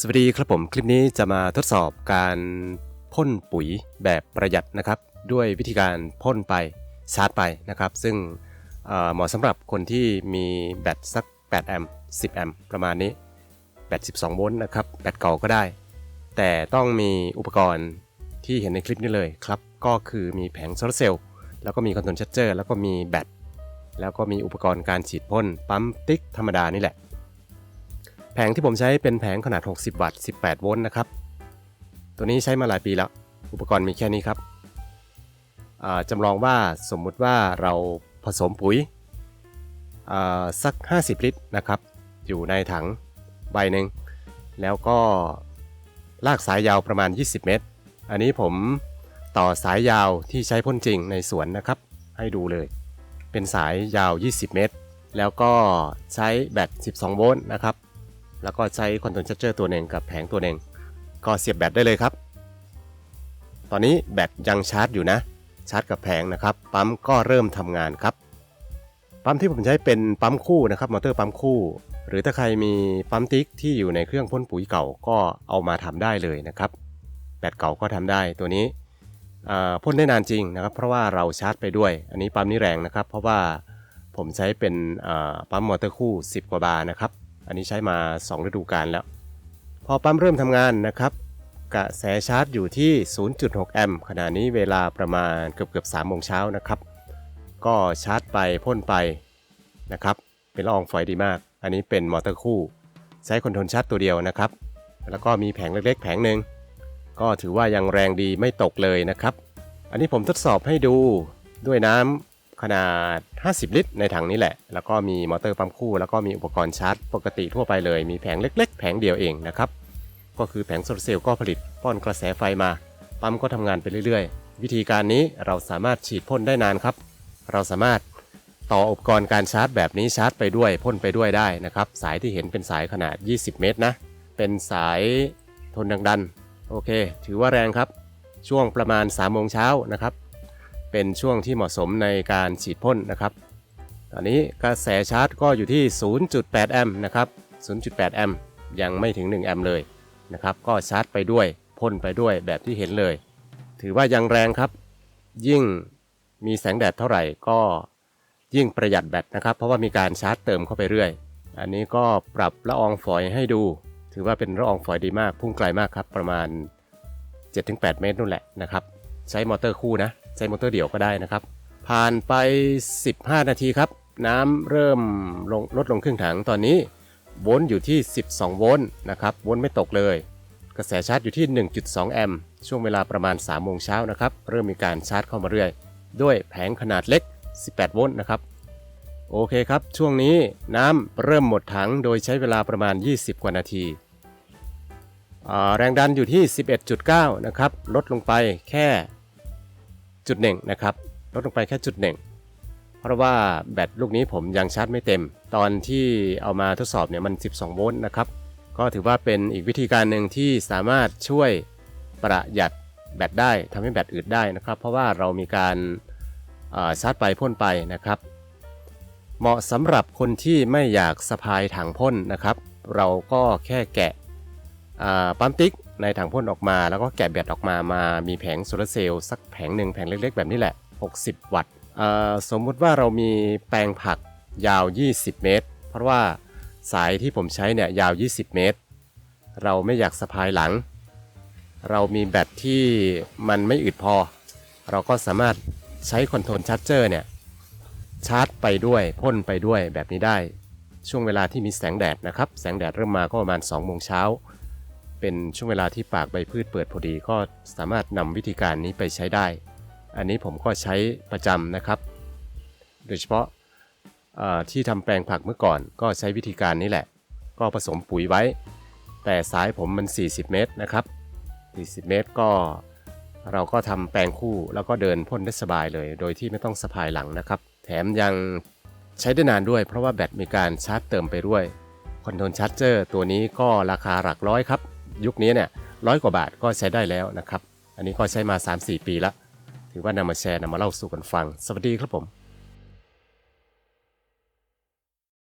สวัสดีครับผมคลิปนี้จะมาทดสอบการพ่นปุ๋ยแบบประหยัดนะครับ ด้วยวิธีการพ่นไปชาร์จไปนะครับ ซึ่งเหมาะสำหรับคนที่มีแบตสัก 8 แอมป์ 10 แอมป์ประมาณนี้ แบต 12 โวลต์นะครับ แบตเก่าก็ได้ แต่ต้องมีอุปกรณ์ที่เห็นในคลิปนี้เลยครับ ก็คือมีแผงโซลาร์เซลล์แล้วก็มีคอนโทรลชัตเจอร์แล้วก็มีแบตแล้วก็มีอุปกรณ์การฉีดพ่นปั๊มติ๊กธรรมดานี่แหละ แผงที่ผมใช้เป็นแผงขนาด 60 วัตต์ 18 โวลต์นะครับ ตัวนี้ใช้มาหลายปีแล้ว อุปกรณ์มีแค่นี้ครับจำลองว่าสมมุติว่าเราผสมปุ๋ยสัก 50 ลิตรนะครับ อยู่ในถังใบหนึ่ง แล้วก็ลากสายยาวประมาณ 20 เมตร อันนี้ผมต่อสายยาวที่ใช้พ่นจริงในสวนนะครับ ให้ดูเลย เป็นสายยาว 20 เมตร แล้วก็ใช้แบต 12 โวลต์นะครับ แล้วก็ใช้คอนโทรลชัตเจอร์ตัวหนึ่งกับแผงตัวหนึ่งก็เสียบแบตได้เลยครับ ตอนนี้แบตยังชาร์จอยู่นะ ชาร์จกับแผงนะครับ ปั๊มก็เริ่มทำงานครับ ปั๊มที่ผมใช้เป็นปั๊มคู่นะครับ มอเตอร์ปั๊มคู่ หรือถ้าใครมีปั๊มติ๊กที่อยู่ในเครื่องพ่นปุ๋ยเก่าก็เอามาทำได้เลยนะครับ แบตเก่าก็ทำได้ตัวนี้พ่นได้นานจริงนะครับ เพราะว่าเราชาร์จไปด้วย อันนี้ปั๊มนี้แรงนะครับ เพราะว่าผมใช้เป็นปั๊มมอเตอร์คู่ 10 กว่าบาร์นะครับ อันนี้ใช้มา 2 ฤดูกาลแล้ว พอปั๊มเริ่มทำงานนะครับ กระแสชาร์จอยู่ที่ 0.6 แอมป์ขณะนี้เวลาประมาณเกือบเกือบ3โมงเช้านะครับ ก็ชาร์จไปพ่นไปนะครับ เป็นละอองฝอยดีมาก อันนี้เป็นมอเตอร์คู่ ใช้คอนโทรลชาร์จตัวเดียวนะครับ แล้วก็มีแผงเล็กๆ แผงหนึ่งก็ถือว่ายังแรงดีไม่ตกเลยนะครับ อันนี้ผมทดสอบให้ดูด้วยน้ำ ขนาด 50 ลิตร ในถังนี้แหละ แล้วก็มีมอเตอร์ปั๊มคู่ แล้วก็มีอุปกรณ์ชาร์จ ปกติทั่วไปเลย มีแผงเล็ก ๆ แผงเดียวเองนะครับ ก็คือแผงโซลาร์เซลล์ก็ผลิตป้อนกระแสไฟมา ปั๊มก็ทำงานไปเรื่อยๆ วิธีการนี้เราสามารถฉีดพ่นได้นานครับ เราสามารถต่ออุปกรณ์การชาร์จแบบนี้ชาร์จไปด้วยพ่นไปด้วยได้นะครับ สายที่เห็นเป็นสายขนาด 20 เมตรนะ เป็นสายทนแรงดัน โอเค ถือว่าแรงครับ ช่วงประมาณ3โมงเช้านะครับ เป็นช่วงที่เหมาะสมในการฉีดพ่นนะครับ ตอนนี้กระแสชาร์จก็อยู่ที่ 0.8 แอมป์นะครับ 0.8 แอมป์ยังไม่ถึง 1 แอมป์เลยนะครับ ก็ชาร์จไปด้วยพ่นไปด้วยแบบที่เห็นเลย ถือว่ายังแรงครับ ยิ่งมีแสงแดดเท่าไหร่ก็ยิ่งประหยัดแบตนะครับ เพราะว่ามีการชาร์จเติมเข้าไปเรื่อย อันนี้ก็ปรับละอองฝอยให้ดู ถือว่าเป็นละอองฝอยดีมาก พุ่งไกลมากครับ ประมาณ 7-8 เมตรนู่นแหละนะครับ ใช้มอเตอร์คู่นะ ใช้มอเตอร์เดี่ยวก็ได้นะครับ ผ่านไป 15 นาทีครับ น้ำเริ่มลงลดลงครึ่งถังตอนนี้โวลต์อยู่ที่ 12 โวลต์นะครับโวลต์ไม่ตกเลย กระแสชาร์จอยู่ที่ 1.2 แอมป์ช่วงเวลาประมาณ 3 โมงเช้านะครับ เริ่มมีการชาร์จเข้ามาเรื่อย ด้วยแผงขนาดเล็ก 18 โวลต์นะครับ โอเคครับ ช่วงนี้น้ำเริ่มหมดถังโดยใช้เวลาประมาณ 20 กว่านาทีแรงดันอยู่ที่ 11.9 นะครับ ลดลงไปแค่ จุดหนึ่งนะครับลดลงไปแค่จุดหนึ่งเพราะว่าแบตลูกนี้ผมยังชาร์จไม่เต็ม ตอนที่เอามาทดสอบเนี่ยมัน 12 โวลต์นะครับ ก็ถือว่าเป็นอีกวิธีการหนึ่งที่สามารถช่วยประหยัดแบตได้ทำให้แบตอึดได้นะครับ เพราะว่าเรามีการาชาร์จไปพ่นไปนะครับ เหมาะสำหรับคนที่ไม่อยากสะพายถังพ่นนะครับ เราก็แค่แกะ ปั๊มติ๊กในถังพ่นออกมา แล้วก็แกะแบตออกมามามีแผงโซลาร์เซลล์สักแผงหนึ่งแผงเล็กๆ แบบนี้แหละ 60 วัตต์สมมุติว่าเรามีแปลงผักยาว 20 เมตร เพราะว่าสายที่ผมใช้เนี่ยยาว 20 เมตร เราไม่อยากสะพายหลัง เรามีแบตที่มันไม่อึดพอ เราก็สามารถใช้คอนโทรลชาร์จเจอร์เนี่ยชาร์จไปด้วยพ่นไปด้วยแบบนี้ได้ ช่วงเวลาที่มีแสงแดดนะครับ แสงแดดเริ่มมาก็ประมาณ2โมงเช้า เป็นช่วงเวลาที่ปากใบพืชเปิดพอดีก็สามารถนำวิธีการนี้ไปใช้ได้ อันนี้ผมก็ใช้ประจำนะครับ โดยเฉพาะที่ทำแปลงผักเมื่อก่อนก็ใช้วิธีการนี้แหละ ก็ผสมปุ๋ยไว้ แต่สายผมมัน 40 เมตรนะครับ 40 เมตรก็เราก็ทำแปลงคู่แล้วก็เดินพ่นได้สบายเลย โดยที่ไม่ต้องสะพายหลังนะครับ แถมยังใช้ได้นานด้วย เพราะว่าแบตมีการชาร์จเติมไปด้วยคอนโทรลชาร์จเจอร์ตัวนี้ก็ราคาหลักร้อยครับ ยุคนี้เนี่ยร้อยกว่าบาทก็ใช้ได้แล้วนะครับ อันนี้ก็ใช้มา 3-4 ปีละถือว่านำมาแชร์นำมาเล่าสู่กันฟัง สวัสดีครับผม